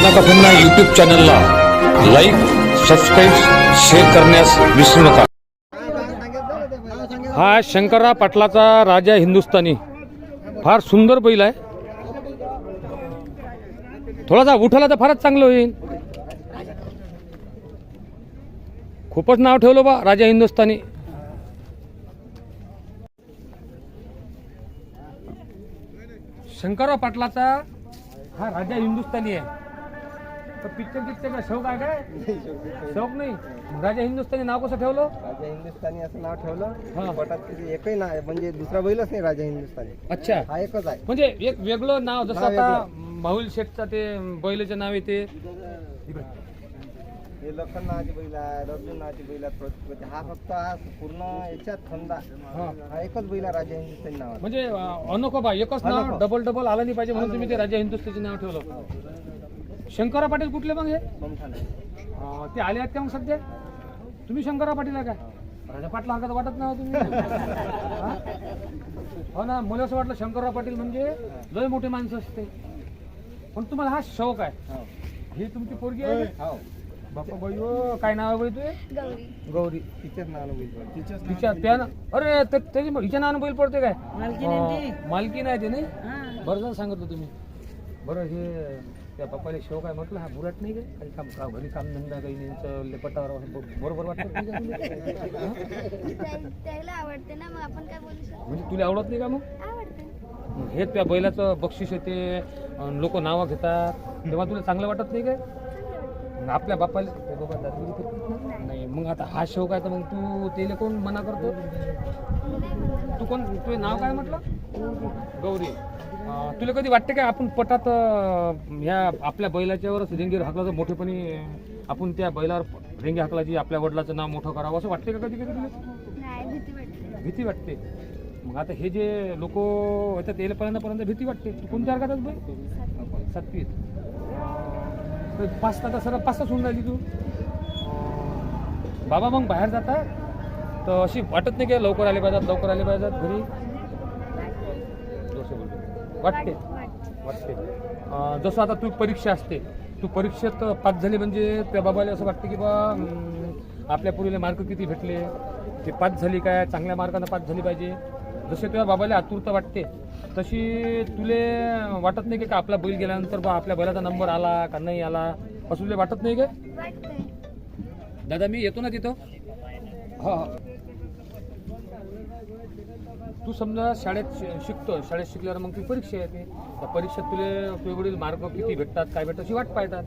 रत्नाका पुन्हा यूट्यूब चॅनलला like subscribe share करण्यास विसरू नका. हा शंकरराव पाटलाचा राजा हिंदुस्थानी. फार सुंदर बैल आहे. थोडासा उठवला तर फारच चांगलं होईल. खूपच नाव ठेवलं बा राजा हिंदुस्थानी. शंकरराव पाटलाचा हा राजा हिंदुस्थानी आहे. तर पिक्चर पिक्चर काय शौक आहे काय? शौक नाही. राजा हिंदुस्थानी नाव कसं ठेवलं? राजा हिंदुस्थानी असं नाव हा. ठेवलं पटात त्याची एकही नाव आहे म्हणजे दुसरा बैलच नाही राजा हिंदुस्थानी. अच्छा. हा एकच आहे. म्हणजे एक वेगळं नाव जसं आता माहुल शेठचा ते बैलाचे नाव येते हे लखन नावाची बैल आहे रजू नावाची बैल आहे थोडं- हा फक्त हा पूर्ण याच्यात खंदा हा. हा एकच बैल आहे राजा हिंदुस्थानी नाव म्हणजे अनोखो बा एकच नाव. डबल डबल आलं नाही पाहिजे म्हणून तुम्ही ते राजा हिंदुस्थानीचे नाव ठेवलं. शंकरराव पाटील कुठले मग हे? ते आले आहेत का मग सध्या? तुम्ही शंकरराव पाटील आहे का राजा पाटला हरकत वाटत नाही हो तुम्ही? हा? हो ना मला असं वाटलं शंकरराव पाटील म्हणजे लय मोठे माणसं असते. पण तुम्हाला हा शौक आहे. ही. तुमची पोरगी आहे का? हो. बाप्पा बाई हो, काय नाव आहे बाई तुझे? गौरी. गौरी. तिच्याच नावानं बैल पडतो. तिच्या त्या अरे ते- त्याची हिच्या नावानं बैल पडते काय? मालकी नाही ते. नाही? बरं झालं सांगितलं तुम्ही. बरं हे त्या पप्पाला शौक आहे म्हटलं? हा बुराट नाही काय काही काम का घरी काम धंदा काही नाही लेपटावर बरोबर वाटत? त्याला आवडते ना मग आपण काय बोलू शकतो? म्हणजे तुला आवडत नाही का मग? आवडते. मग हे त्या बैलाचं बक्षीस येते लोक नावं घेतात. तेव्हा तुला चांगलं वाटत नाही काय मग आपल्या बापाला बाबा ना? नाही मग आता हा शौक आहे तर मग तू त्याला कोण मना करतो? तू कोण तुझे नाव काय म्हटलं? गौरी. अं, तुला कधी वाटते काय आपण पटात अं, ह्या आपल्या बैलाच्यावरच रेंगेर हाकला मोठेपणी आपण त्या बैलावर रेंगे हाकलाची आपल्या वडिलाचं नाव मोठं करावं असं वाटते का कधी कधी तुला? नाही भीती वाटते. भीती वाटते. मग आता हे जे लोक येतात त्याला पर्यंत भीती वाटते. तू कोणत्या बाई? सातवीत. तर पाच तास सर पाच तास होऊन राहिली तू. बाबा मग बाहेर जातात तर अशी वाटत नाही की लवकर आले पाहिजेत लवकर आले पाहिजेत घरी. वाटते. वाटते. जसं आता तू परीक्षा असते. तू परीक्षेत पास झाली म्हणजे त्या बाबाला असं वाटतं की बा आपल्या पुरीला मार्क किती भेटले? ते पास झाली काय? चांगल्या मार्कानं पास झाली पाहिजे. जसे तुझ्या बाबाला आतुरता वाटते तशी तुले वाटत नाही की का आपला बैल गेल्यानंतर बा आपल्या बैलाचा नंबर आला का नाही आला? असं तुला वाटत नाही का? दादा मी येतो ना तिथं? हा हा. तू समजा शाळेत शि- शिकतो शाळेत शिकल्यावर मग ती परीक्षा येते. त्या परीक्षेत तुला वडील मार्क किती भेटतात काय भेटतात अशी वाट पाहतात.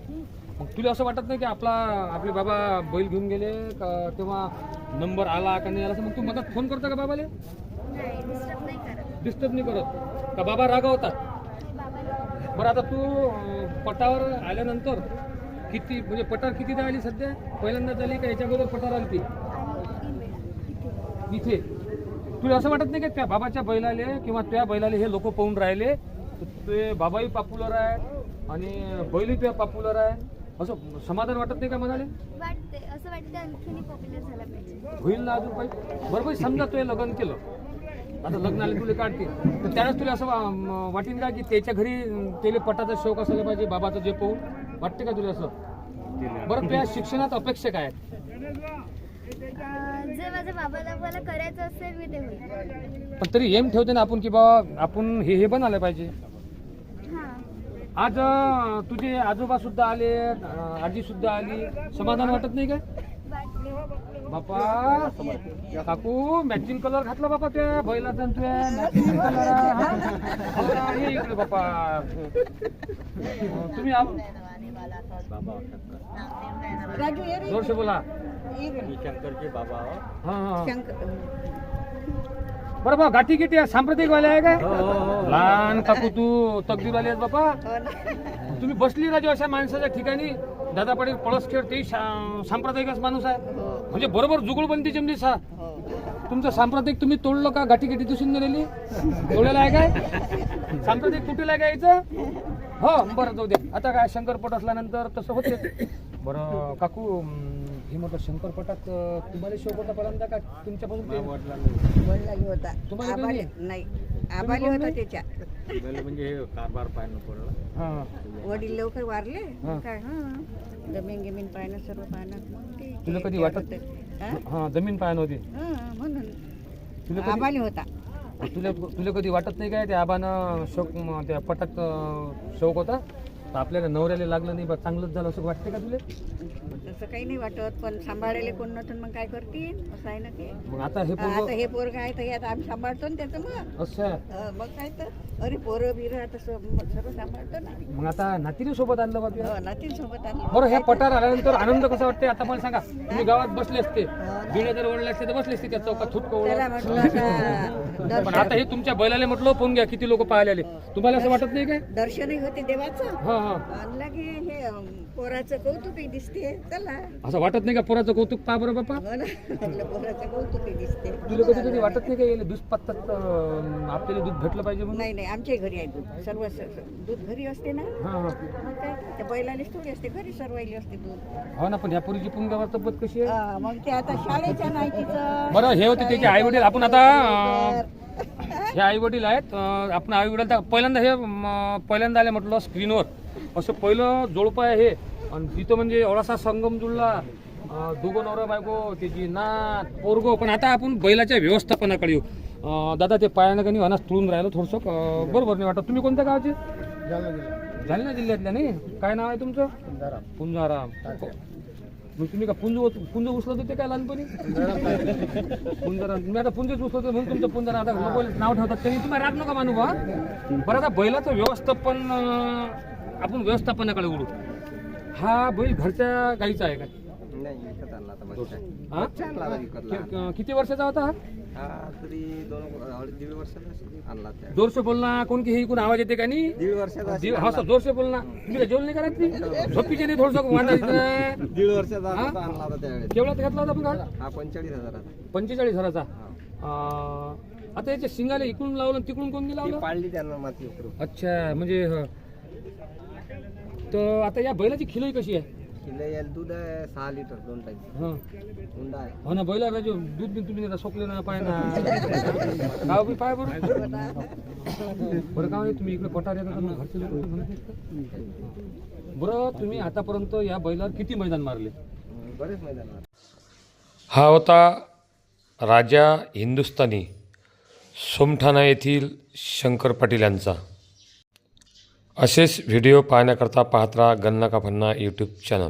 मग तुला असं वाटत नाही की आपला आपले बाबा बैल घेऊन गेले का तेव्हा नंबर आला का नाही आला असं मग तू मदत फोन करतो का बाबाले? नाही डिस्टर्ब नाही करत. डिस्टर्ब नाही करत. का बाबा रागावतात? बरं आता तू अं, पटावर आल्यानंतर किती म्हणजे पटार किती आली सध्या? पहिल्यांदा झाली का याच्या अगोदर पटार आली ती इथे? तुला असं वाटत नाही का त्या बाबाच्या बैलाले किंवा त्या बैलाले हे लोक पाहून राहिले? तर ते बाबाही पॉप्युलर आहे आणि बैलही तुझ्या पॉप्युलर आहे. असं समाधान वाटत नाही का म्हणाले वाटते. असं वाटतं आणखीन पॉप्युलर झाला पाहिजे. होईल ना अजून काही? बरोबर समजा तुझे लग्न केलं. आता लग्नाला तुला काढतील. तर त्यावेळेस तुला असं वा- वाटेल का की त्याच्या घरी त्याला पटाचा शौक असायला पाहिजे बाबाचं जे पाहून? वाटते का तुला असं? बरं तुझ्या शिक्षणात अपेक्षा काय? आहेत? अं, जे माझ्या बाबाला मला करायचं असेल मी ते होईल पण तरी एम ठेवते ना आपण की बा आपण हे हे बनायला पाहिजे. हां. आज अं, तुझे आजोबा सुद्धा आले अं, आजी सुद्धा आली. समाधान वाटत नाही का वाटते बापा काकू मॅचिंग कलर घातला बापा त्या बैलाचा आणि तुझ्या मॅचिंग कलर हे इकडे बापा. तुम्ही जोरसे बोला. शंकरचे बाबा हा हा. बरं बा गाठी किती आहे? सांप्रदायिक वाले आहे काय? लहान काकू तू तकदीर वाले आहेत बापा तुम्ही बसली राजू अशा माणसाच्या ठिकाणी. दादा पाटील पळसखेड ते सांप्रदायिकच माणूस आहे. म्हणजे बरोबर जुगलबंदी जमली सा तुमचं सांप्रदायिक तुम्ही तोडलं का? गाठी गाठी दुसून गेलेली. तोडलेलं आहे काय? सांप्रदायिक तुटेल आहे का याचं हो बरं जाऊ दे. आता काय शंकरपट असल्यानंतर तसं होते बरं काकू हे म्हटलं शंकरपटात तुम्हाला शोक होता पर्यंत का? तुमच्यापासून होता. तुम्हाला? नाही. आबाली होता त्याच्या. म्हणजे हे कारभार पाहिजे पडलं हा. वडील लवकर वारले? हा. काय? हा. जमीन गिमीन पाहणं सर्व पाहणं. तुला कधी वाटत- होतं. हा? जमीन पाय नव्हती हा, म्हणून. तुला कधी आबाली होता. तुला तुला कधी वाटत नाही काय? त्या आबानं शोक म, त्या पटात अं, शौक होता? आपल्याला नवऱ्याला लागलं नाही बा चांगलंच झालं असं वाटते का तुला? तसं काही नाही वाटत पण सांभाळायला कोण नसून मग काय करतील? असं आहे ना ते. मग आता हे आता पोरग हे पोरग आहे तर हे आता आम्ही सांभाळतो ना त्याचं मग. असं. हा, मग काय तर. अरे पोरं बिरं आता सर्व सांभाळतो ना मग आता नातीने सोबत आणलं बा तुला? हो आणलं. बरं ह्या पटार आल्यानंतर आनंद कसा वाटते आता मला सांगा तुम्ही गावात बसले असते. बिळे जर ओढले असते तर बसले असते त्या चौकात थुटक त्याला म्हटलं आता पण आता हे तुमच्या बैलाले म्हटलं फोन घ्या किती लोक पाहायला आले तुम्हाला असं वाटत नाही काय? दर्शनही होते देवाचं. हा. हा. लगे हे अं, पोराचं दिसते. चला. असं वाटत नाही का पोराचं कौतुक? पा बरं बापा. हो ना. पोराचं कौतुकही दिसते. तुला कधी कधी वाटत नाही का याला दूध पत्तात आपल्याला दूध भेटलं पाहिजे म्हणून? नाही नाही आमच्या घरी आहे दूध. सर्व स- दूध घरी असते ना? हा हा. मग काय? त्या थोडी असते घरी सर्वायला असते दूध. हो ना पण ह्या पोरीची पुंगावर तब्येत कशी आहे? हा, मग ते आता शाळेच्या नाही तिचं बरं हे होते त्याचे आई वडील. आपण आता अं, हे आई वडील आहेत. अं, आपण आई वडील पहिल्यांदा हे म, पहिल्यांदा आले म्हटलं स्क्रीनवर असं पहिलं जोडपं आहे हे. आणि तिथं म्हणजे एवढासा संगम जुळला दोघं नवरा बायको त्याची नात पोरगो. पण आता आपण बैलाच्या व्यवस्थापनाकडे येऊ. दादा ते पायानं कधी अनास तुळून राहिलं थोडंसं. बरोबर नाही वाटत. तुम्ही कोणत्या गावचे? जालना जिल्ह्यातल्या नाही? काय नाव आहे तुमचं? पुंजाराम. मग तुम्ही का पुंज पुंज उचलत होते काय लहानपणी? पुंजरा मी आता पुंजच उचलत होते म्हणून तुमचं पुंजरा आता नाव ठेवतात. त्यांनी तुम्ही राग नका मानू बा. बरं आता बैलाचं व्यवस्थापन आपण व्यवस्थापनाकडे उडू हा बैल घरच्या गाईचा आहे का? नाही विकत आणला आता बच्चा हा? बच्चा आणला आता विकत लहान. कि- किती वर्षाचा होता हा? हा तरी दोन अडीच दीड वर्षाचा असेल आणला त्या जोरसे बोलना कोण की हे इकडून आवाज येते का नाही? दीड वर्षाचा असेल हा सर जोरसे बोलना. तुम्ही काय जेवण नाही करत ती? झोपीचे नाही थोडस. दीड वर्षाचा हा? होता, आणला होता त्यावेळेस. केवढ्यात घेतला होता आपण? हा पंचेचाळीस हजाराचा. पंचेचाळीस हजाराचा. अं, आता याच्या शिंगाला इकडून लावलं आणि तिकडून कोणी ती लावलं पाळली त्यांना माती उकरून. अच्छा म्हणजे. तर आता या बैलाची खिलोई कशी आहे? यायला दूध आहे सहा लिटर दोन टाईम हा. हुंडा आहे. हो ना बैला राजू दूध बी तुम्ही आता सोकले ना पाय ना. गाव बी पाय बरं. बरं का म्हणजे तुम्ही इकडे पठार येतात मग घरचे लोक म्हणत? बरं तुम्ही आतापर्यंत या बैलावर किती मैदान मारले? बरेच मैदान आहे. हा होता राजा हिंदुस्थानी सोमठाणा येथील शंकर पाटील यांचा. असेच व्हिडिओ पाहण्याकरता पाहत राहा गन्ना का फन्ना यूट्यूब चॅनल.